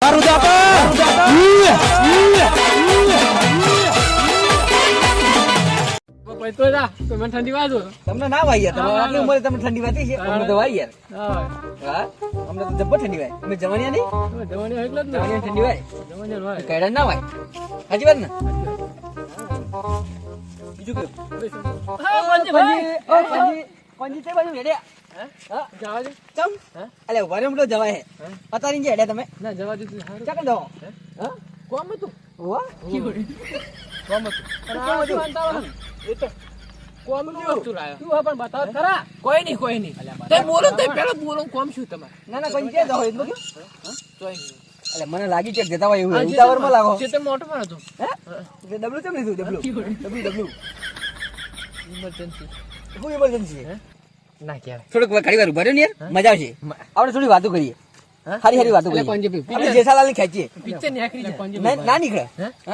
દારૂ dapat. આપો ઈ, ઈ, તો જા તો ઠંડી વાજો તમને ના વાય યાર તમારે આટલી ઉંમરે તમને ઠંડી વાતી છે. અમને તો વાય યાર. હા. હા. અમને તો જબ્બર ઠંડી વાય. અમે જવાનિયા નહીં? જવાની એટલે જ ને. ઠંડી વાય. જવાની હોય કૈડા ના વાય. હાજી વાત ને? બીજું કયું? હા પંજી તે બાજુ હેડ્યા હા? જવા દે. ચમ. હે? અલે વરમ તો જવાય હે. અતારી જે હેડ્યા તમે. ના જવા દે તું ચાકર હા? કોમ હતું? ઓવા કોમ અંતાવળ એ તો કોમનું તું પણ બતાવ ખરા. કોઈ નહીં કોઈ નહીં. તે બોલો તે પેલા બોલો કોમ શું તમારે? ના ના પંજી ક્યાં જાઓ એટલું કે તોય નહીં. અલે મને લાગી છે જતા હોય એવું લાગો. જે તે મોટો પણ હતો. હે? ડબલ કેમ લીધું ડબલું ડબલું ડબલું ઇમરજન્સી શું ઇમરજન્સી છે ના કહેવાય. થોડુંક ઘણી વાર ઊભા રહ્યો ને યાર મજા આવશે. આપણે થોડી વાતો કરીએ. હારી હારી વાતો કરીએ. આપણે જેઠાલાલ ને ખેંચીએ. પિક્ચર ના ના નીકળે?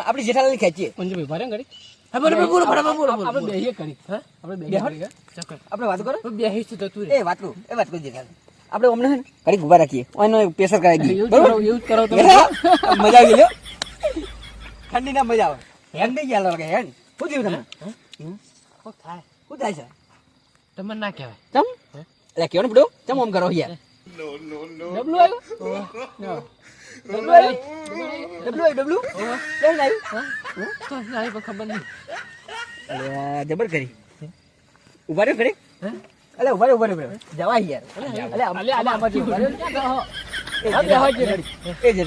આપણે જેઠાલાલ ને ખેંચીએ પંજાબી ભરે ઘડી હા બરોબર બોલો બરાબર બોલો આપણે બેહીએ કરી હા? આપણે બેહીએ બેહો. કરી ચક્કર. આપણે વાતો કરો. બેહી છે તો તું એ વાત કરું એ વાત કરું જેઠાલાલ. આપણે અમને હે ને ઘડીક ઊભા રાખીએ. પ્રેશર કરાવી તમે. હે? મજા આવી લ્યો ઠંડી ના મજા આવે. હેન નહીં ગયા લાગે હેન શું થયું તમને? કોક થાય? શું થાય છે? તમને ના કહેવાય. તમ એટલે કેવો ને પડ્યો ચમ આમ કરો યાર ડબલું આવ્યું? ડબલું આવ્યું? ડબલું આવ્યું? ડબલું કેમ આવ્યું? તો ના એ પણ ખબર નહીં. અલ્યા, જબર કરી. ઊભા રહ્યો હે? અલે ઊભા રહ્યો ઊભા રહ્યો. જવાય યાર. અલે આમ- અલે અલે આમાંથી ઊભા રહ્યો. ક્યાં એ જે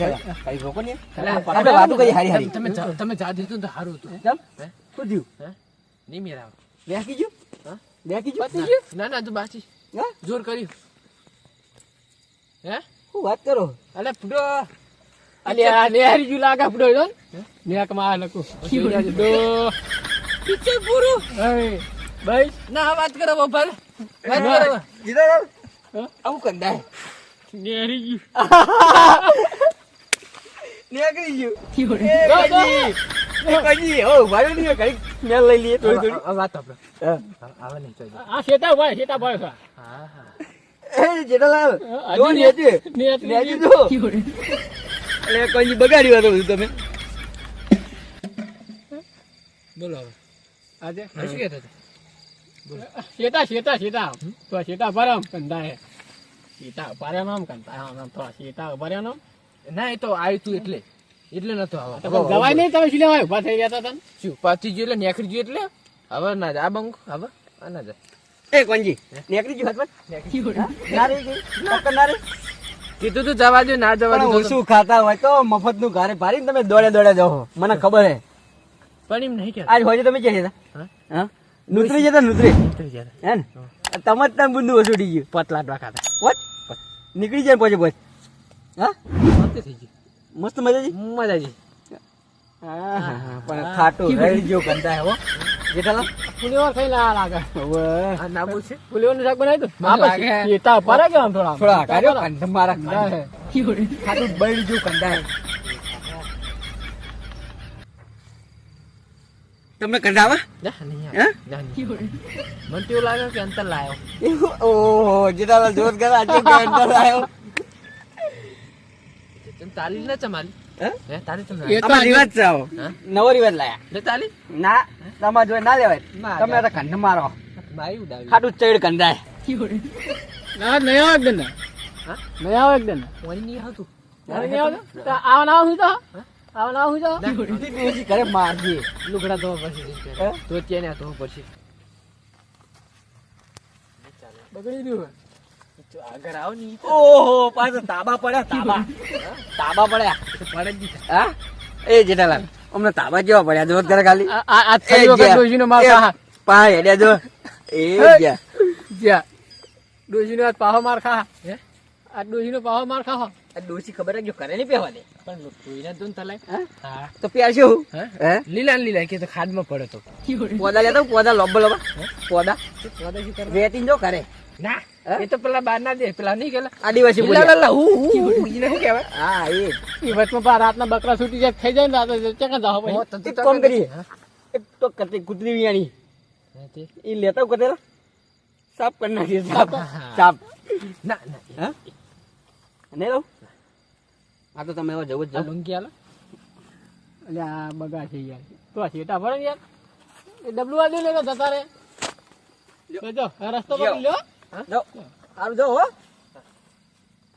રોકો ને આપણે વાતો કરીએ હારી હારી. તમે તમે જા દીધું તો સારું હતું. હે? શું થયું? હે? નહીં મેરા આવે. બેસી ગયું? હા? બેસી ગયું? ના, ના તું બાચી હા? જોર કર્યું. હે? શું વાત કરો? અલે ફૂડો. અલે આ નેહરી જુ લાગે ફૂડો જો નેકમાં લખું. દો પિક્ચર પૂરું હે ભાઈ ના વાત કરો બપોર. વાત કરો. હા? આવું કંદાય નેહરી જુ ગયું જો, એ કજી હો ઊભા રહ્યો નહીં ઘડીક લઈ લઈએ થોડી થોડી વાત આપણે આવે નહીં તો આ શેતા ભાઈ શેતા ભાઈ હા હા એ જેઠાલાલ જો ને- નેચે નેચે નેચે જો એટલે કજી બગાડી વાતો તમે બોલો હવે આજે શું કહેતા હતા શેતા શેતા શેતા તો શેતા ભરામ કંદા હે શેતા ભરે આમ કંદા આમ થોડા શેતા ભરે આમ ના એ તો આવ્યું તું એટલે એટલે નતો તો ગવાય નહીં તમે શું લેવાય ઊભા થઈ ગયા હતા તમે? શું પાછી ગયું એટલે નેકરી ગયું એટલે? હવે ના જા આ બંક હવે આ ના જાય. એ કોંજી નીકળી ગયું હાથમાં? ના રહી ગઈ? ટક્કર ના રહી? કીધું તું જવા દો ના જવા દો શું ખાતા હોય તો મફતનું ઘરે ભારી તમે દોડે દોડે જાઓ. મને ખબર હે. પણ એમ નહીં આજ હોય તમે કે જતા હા? હા? નુતરી જતા નુતરી? જતા હે ને? તમે જ તમે બુંદુ ઓછું ગયું. પતલા ડોકા હતા. વોટ નીકળી જાય પછી બસ હા? થઈ ગઈ મસ્ત મજા જી મજા આવી. હા, હા, હા, પણ ખાટું રહી ગયો ગંદા હે. હો જેઠાલા ફુલેવર ખાઈ લા લાગે. હવે. આ ના બોલ છે ફુલેવરનું શાક બનાવી દો લાગે. શેતા પર કે આમ થોડા. થોડા કાર્યો કંઠ મારા કંદા ખાટું બળી ગયું કંટા હે. તમને કંટા આવે? ના નહીં હે? આવે. ના નહીં મને તો લાગે કે અંતર લાયો. ઓહો જેઠાલાલ જોત કરે આજે અંતર આવ્યો તને ના ચમાલી. હે? હે તાલી તો એ તો આમાં રિવાજ છે આવો. હા? નવો રિવાજ લાયા. તાલી? ના તમારે જોઈ ના લેવાય. તમે તો કંઠ મારો. ખાટું ચડ કંદાય ના નહીં આવે એકદમ નહીં આવે એકદમ કોઈ નહીં આવતું. નહીં આવે ના હું તો? આવા ના હું તો? ઘરે મારજી. લુગડા ધોવા પડશે તો ત્યાં ધોવા પડશે બગડી ગયું તો આગળ આવો ને ઓહો પાછો તાબા પડ્યા તાબા. તાબા પડ્યા? પડે હા? એ જેઠાલાલ અમને તાબા જેવા પડ્યા? જોત કરે ખાલી. આ છેલ્લી વખત ડોશીનો માર પા હેડ્યા જો. એ ગયા. જ્યાં. ડોશીનો આજ પાહો માર ખા હે? આ ડોશીનો પાહો માર ખા આ ડોશી ખબર રાખજો કરે નહીં પહેવા દે પણ કોઈને તો તલાય. હા? તો પ્યાર શું હે? લીલા લીલા કે તો ખાડમાં પડે તો. પોદા લેતા પોદા લોબો લોબા. પોદા. પોદા શું કરે? વેતીન જો કરે ના એ તો પેલા બાર ના દે પેલા નહીં ગયેલા. આદિવાસી લીલા લા હું હું હું શું કહેવાય? હા એ. એ વચમાં પા રાતના બકરા છૂટી જાય થઈ જાય ને રાતે ચેકા જાવ પછી તો તો કરીએ. એક તો કરતી કૂતરી વિયાણી. એ લેતા કરેલા? સાફ કરી નાખીએ સાફ. સાફ. ના ના હા? નહીં લઉં આ તો તમે હવે જવું જ જાઓ. બંકી આલે એટલે આ બગા છે યાર. તો આ શેટા ભરે યાર. એ ડબલું આ દે ને જતા રે જો આ રસ્તો લ્યો. પકડી લ્યો સારું હો.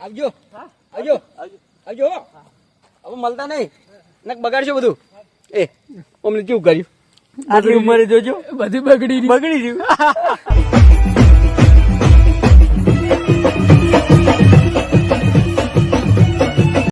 આવજો. આવજો. આવજો. હો. હવે મળતા નહીં. નક બગાડશો બધું. એ અમને કેવું કર્યું? આટલી ઉંમરે જોજો. બધી બગડી બગડી ગયું